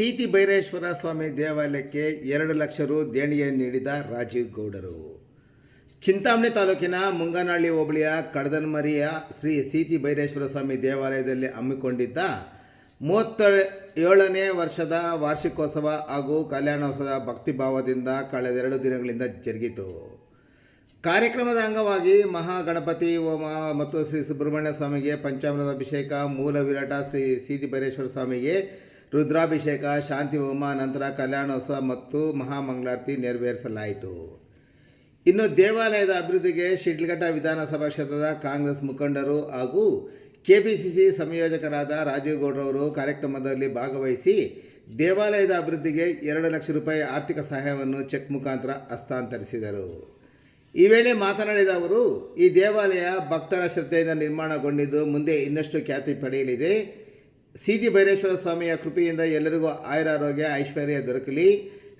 ಸೀತಿ ಭೈರೇಶ್ವರ ಸ್ವಾಮಿ ದೇವಾಲಯಕ್ಕೆ ಎರಡು ಲಕ್ಷ ರು ದೇಣಿಗೆ ನೀಡಿದ ರಾಜೀವ್ ಗೌಡರು. ಚಿಂತಾಮಣಿ ತಾಲೂಕಿನ ಮುಂಗನಹಳ್ಳಿ ಹೋಬಳಿಯ ಕಡದನ್ಮರಿಯ ಶ್ರೀ ಸೀತಿ ಭೈರೇಶ್ವರ ಸ್ವಾಮಿ ದೇವಾಲಯದಲ್ಲಿ ಹಮ್ಮಿಕೊಂಡಿದ್ದ ಮೂವತ್ತ ಏಳನೇ ವರ್ಷದ ವಾರ್ಷಿಕೋತ್ಸವ ಹಾಗೂ ಕಲ್ಯಾಣೋತ್ಸವ ಭಕ್ತಿಭಾವದಿಂದ ಕಳೆದೆರಡು ದಿನಗಳಿಂದ ಜರುಗಿತು. ಕಾರ್ಯಕ್ರಮದ ಅಂಗವಾಗಿ ಮಹಾಗಣಪತಿ ಹೋಮ ಮತ್ತು ಶ್ರೀ ಸುಬ್ರಹ್ಮಣ್ಯ ಸ್ವಾಮಿಗೆ ಪಂಚಾಮೃತ ಅಭಿಷೇಕ, ಮೂಲ ವಿರಾಟ ಶ್ರೀ ಸೀತಿ ಭೈರೇಶ್ವರ ಸ್ವಾಮಿಗೆ ರುದ್ರಾಭಿಷೇಕ, ಶಾಂತಿ ಹೋಮ, ನಂತರ ಕಲ್ಯಾಣೋತ್ಸವ ಮತ್ತು ಮಹಾಮಂಗಳಾರತಿ ನೆರವೇರಿಸಲಾಯಿತು. ಇನ್ನು ದೇವಾಲಯದ ಅಭಿವೃದ್ಧಿಗೆ ಶಿಡ್ಲಘಟ್ಟ ವಿಧಾನಸಭಾ ಕ್ಷೇತ್ರದ ಕಾಂಗ್ರೆಸ್ ಮುಖಂಡರು ಹಾಗೂ ಕೆಪಿಸಿಸಿ ಸಂಯೋಜಕರಾದ ರಾಜೀವ್ ಗೌಡ್ರವರು ಕಾರ್ಯಕ್ರಮದಲ್ಲಿ ಭಾಗವಹಿಸಿ ದೇವಾಲಯದ ಅಭಿವೃದ್ಧಿಗೆ ಎರಡು ಲಕ್ಷ ರೂಪಾಯಿ ಆರ್ಥಿಕ ಸಹಾಯವನ್ನು ಚೆಕ್ ಮುಖಾಂತರ ಹಸ್ತಾಂತರಿಸಿದರು. ಈ ವೇಳೆ ಮಾತನಾಡಿದ ಅವರು, ಈ ದೇವಾಲಯ ಭಕ್ತರ ಶ್ರದ್ಧೆಯಿಂದ ನಿರ್ಮಾಣಗೊಂಡಿದ್ದು ಮುಂದೆ ಇನ್ನಷ್ಟು ಖ್ಯಾತಿ ಪಡೆಯಲಿದೆ. ಸೀತಿ ಭೈರೇಶ್ವರ ಸ್ವಾಮಿಯ ಕೃಪೆಯಿಂದ ಎಲ್ಲರಿಗೂ ಆಯುರಾರೋಗ್ಯ, ಐಶ್ವರ್ಯ ದೊರಕಲಿ.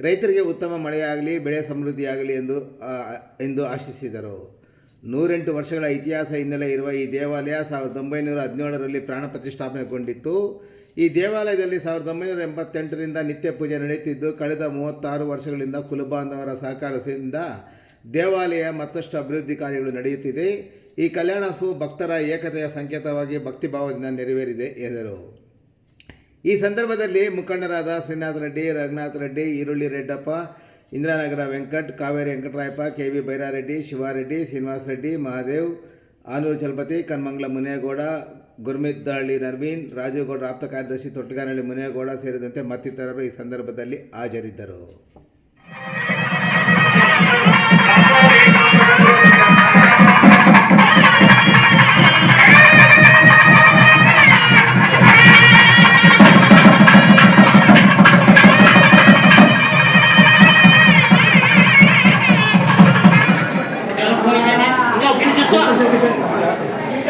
ರೈತರಿಗೆ ಉತ್ತಮ ಮಳೆಯಾಗಲಿ, ಬೆಳೆ ಸಮೃದ್ಧಿಯಾಗಲಿ ಎಂದು ಎಂದು ಆಶಿಸಿದರು. ನೂರೆಂಟು ವರ್ಷಗಳ ಇತಿಹಾಸ ಹಿನ್ನೆಲೆ ಇರುವ ಈ ದೇವಾಲಯ ಸಾವಿರದ ಒಂಬೈನೂರ ಹದಿನೇಳರಲ್ಲಿ ಪ್ರಾಣ ಪ್ರತಿಷ್ಠಾಪನೆಗೊಂಡಿತ್ತು. ಈ ದೇವಾಲಯದಲ್ಲಿ ಸಾವಿರದ ಒಂಬೈನೂರ ಎಂಬತ್ತೆಂಟರಿಂದ ನಿತ್ಯ ಪೂಜೆ ನಡೆಯುತ್ತಿದ್ದು, ಕಳೆದ ಮೂವತ್ತಾರು ವರ್ಷಗಳಿಂದ ಕುಲಬಾಂಧವರ ಸಹಕಾರದಿಂದ ದೇವಾಲಯ ಮತ್ತಷ್ಟು ಅಭಿವೃದ್ಧಿ ಕಾರ್ಯಗಳು ನಡೆಯುತ್ತಿದೆ. ಈ ಕಲ್ಯಾಣಸು ಭಕ್ತರ ಏಕತೆಯ ಸಂಕೇತವಾಗಿ ಭಕ್ತಿಭಾವದಿಂದ ನೆರವೇರಿದೆ, ಎಂದರು. ಈ ಸಂದರ್ಭದಲ್ಲಿ ಮುಖಂಡರಾದ ಶ್ರೀನಾಥ ರೆಡ್ಡಿ ರಘುನಾಥ ರೆಡ್ಡಿ, ಈರುಳ್ಳಿ ರೆಡ್ಡಪ್ಪ, ಇಂದಿರಾನಗರ ವೆಂಕಟ್, ಕಾವೇರಿ ವೆಂಕಟರಾಯಪ್ಪ ಕೆ ವಿ ಬೈರಾರೆಡ್ಡಿ, ಶಿವಾರೆಡ್ಡಿ, ಶ್ರೀನಿವಾಸ ರೆಡ್ಡಿ, ಮಹಾದೇವ್, ಆನೂರು ಚಲಪತಿ ಕನ್ಮಂಗ್ಲ ಮುನೇಗೌಡ ಗುರ್ಮಿದ್ದಹಳ್ಳಿ ನರ್ವೀನ್ ರಾಜುಗೌಡ ಆಪ್ತ ಕಾರ್ಯದರ್ಶಿ ತೊಟ್ಟಗಾನಹಳ್ಳಿ ಮುನೇಗೌಡ ಸೇರಿದಂತೆ ಮತ್ತಿತರರು ಈ ಸಂದರ್ಭದಲ್ಲಿ ಹಾಜರಿದ್ದರು.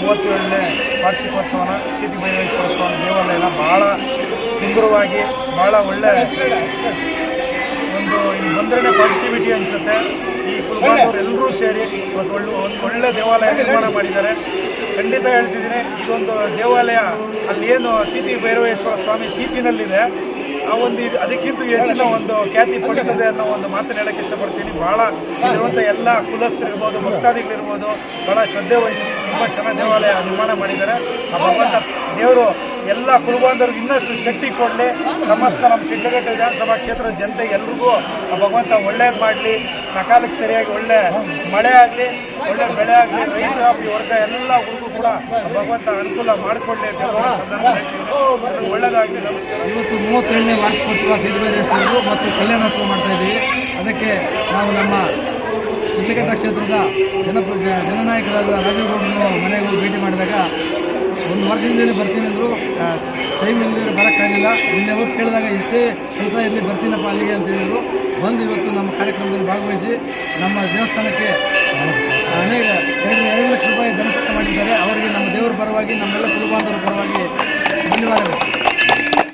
ಮೂವತ್ತೇಳನೇ ವಾರ್ಷಿಕೋತ್ಸವನ ಸಿದ್ದಿ ಭೈರವೇಶ್ವರ ಸ್ವಾಮಿ ದೇವಾಲಯನ ಭಾಳ ಸುಂದರವಾಗಿ ಭಾಳ ಒಳ್ಳೆ ಒಂದು ಈ ಬಂದ್ರೆ ಪಾಸಿಟಿವಿಟಿ ಅನಿಸುತ್ತೆ. ಈ ಕುಲಬಾಂಧವರು ಎಲ್ಲರೂ ಸೇರಿ ಇವತ್ತು ಒಳ್ಳೆ ಒಂದು ಒಳ್ಳೆ ದೇವಾಲಯ ನಿರ್ಮಾಣ ಮಾಡಿದ್ದಾರೆ. ಖಂಡಿತ ಹೇಳ್ತಿದ್ದೀನಿ, ಇದೊಂದು ದೇವಾಲಯ, ಅಲ್ಲಿ ಏನು ಸೀತಿ ಭೈರವೇಶ್ವರ ಸ್ವಾಮಿ ಸೀತಿನಲ್ಲಿದೆ. ಆ ಒಂದು ಅದಕ್ಕಿಂತ ಹೆಚ್ಚಿನ ಒಂದು ಖ್ಯಾತಿ ಪಡೆದಿದೆ ಅನ್ನೋ ಒಂದು ಮಾತನ್ನು ಹೇಳಕ್ಕೆ ಇಷ್ಟಪಡ್ತೀನಿ. ಭಾಳ ಇರುವಂಥ ಎಲ್ಲ ಕುಲಸ್ಥರಿರ್ಬೋದು, ಭಕ್ತಾದಿಗಳಿರ್ಬೋದು ಭಾಳ ಶ್ರದ್ಧೆ ವಹಿಸಿ ತುಂಬ ಚೆನ್ನಾಗಿ ದೇವಾಲಯ ನಿರ್ಮಾಣ ಮಾಡಿದ್ದಾರೆ. ಆ ಭಗವಂತ ದೇವರು ಎಲ್ಲ ಕುಲಬಾಂಧವ್ರಿಗೆ ಇನ್ನಷ್ಟು ಶಕ್ತಿ ಕೊಡಲಿ. ಸಮಸ್ತ ನಮ್ಮ ಶಿಡ್ಲಘಟ್ಟ ವಿಧಾನಸಭಾ ಕ್ಷೇತ್ರದ ಜನತೆ ಎಲ್ರಿಗೂ ಆ ಭಗವಂತ ಒಳ್ಳೇದು ಮಾಡಲಿ. ಸಕಾಲಕ್ಕೆ ಸರಿಯಾಗಿ ಒಳ್ಳೆ ಮಳೆ ಆಗಲಿ, ಒಳ್ಳೆ ಬೆಳೆ ಆಗಲಿ ರೈತ ವರ್ಗ ಎಲ್ಲರಿಗೂ ಕೂಡ ಭಗವಂತ ಅನುಕೂಲ ಮಾಡಿಕೊಡ್ಲಿ ಅಂತ ಹೇಳೋ ಇವತ್ತು ಮೂವತ್ತೆರಡನೇ ವಾರ್ಷಿಕೋತ್ಸವ ಸಿದ್ದಬೇರೇಶ್ವರರು ಮತ್ತು ಕಲ್ಯಾಣೋತ್ಸವ ಮಾಡ್ತಾ ಇದ್ದೀವಿ ಅದಕ್ಕೆ ನಾವು ನಮ್ಮ ಸಿದ್ಧಗಂಗಾ ಕ್ಷೇತ್ರದ ಜನಪ್ರ ಜನನಾಯಕರಾದ ರಾಜೇಗೌಡರನ್ನು ಮನೆಗೆ ಹೋಗಿ ಭೇಟಿ ಮಾಡಿದಾಗ ಒಂದು ವರ್ಷದಿಂದಲೇ ಬರ್ತೀನಿ ಅಂದರು ಟೈಮ್ ಇಲ್ಲದೆ ಬರೋಕ್ಕಾಗಲಿಲ್ಲ. ನಿನ್ನೆ ಹೋಗಿ ಕೇಳಿದಾಗ ಎಷ್ಟೇ ಕೆಲಸ ಇರಲಿ ಬರ್ತೀನಪ್ಪ ಅಲ್ಲಿಗೆ ಅಂತ ಹೇಳಿದರು. ಬಂದು ಇವತ್ತು ನಮ್ಮ ಕಾರ್ಯಕ್ರಮದಲ್ಲಿ ಭಾಗವಹಿಸಿ ನಮ್ಮ ದೇವಸ್ಥಾನಕ್ಕೆ ಅನೇಕ, ಎರಡು ಎರಡು ಲಕ್ಷ ರೂಪಾಯಿ ಧನಸಹಾಯ ಮಾಡಿದ್ದಾರೆ. ಅವರಿಗೆ ನಮ್ಮ ದೇವರ ಪರವಾಗಿ, ನಮ್ಮೆಲ್ಲ ಕುಲಬಾಂಧವರ ಪರವಾಗಿ 일로 가자.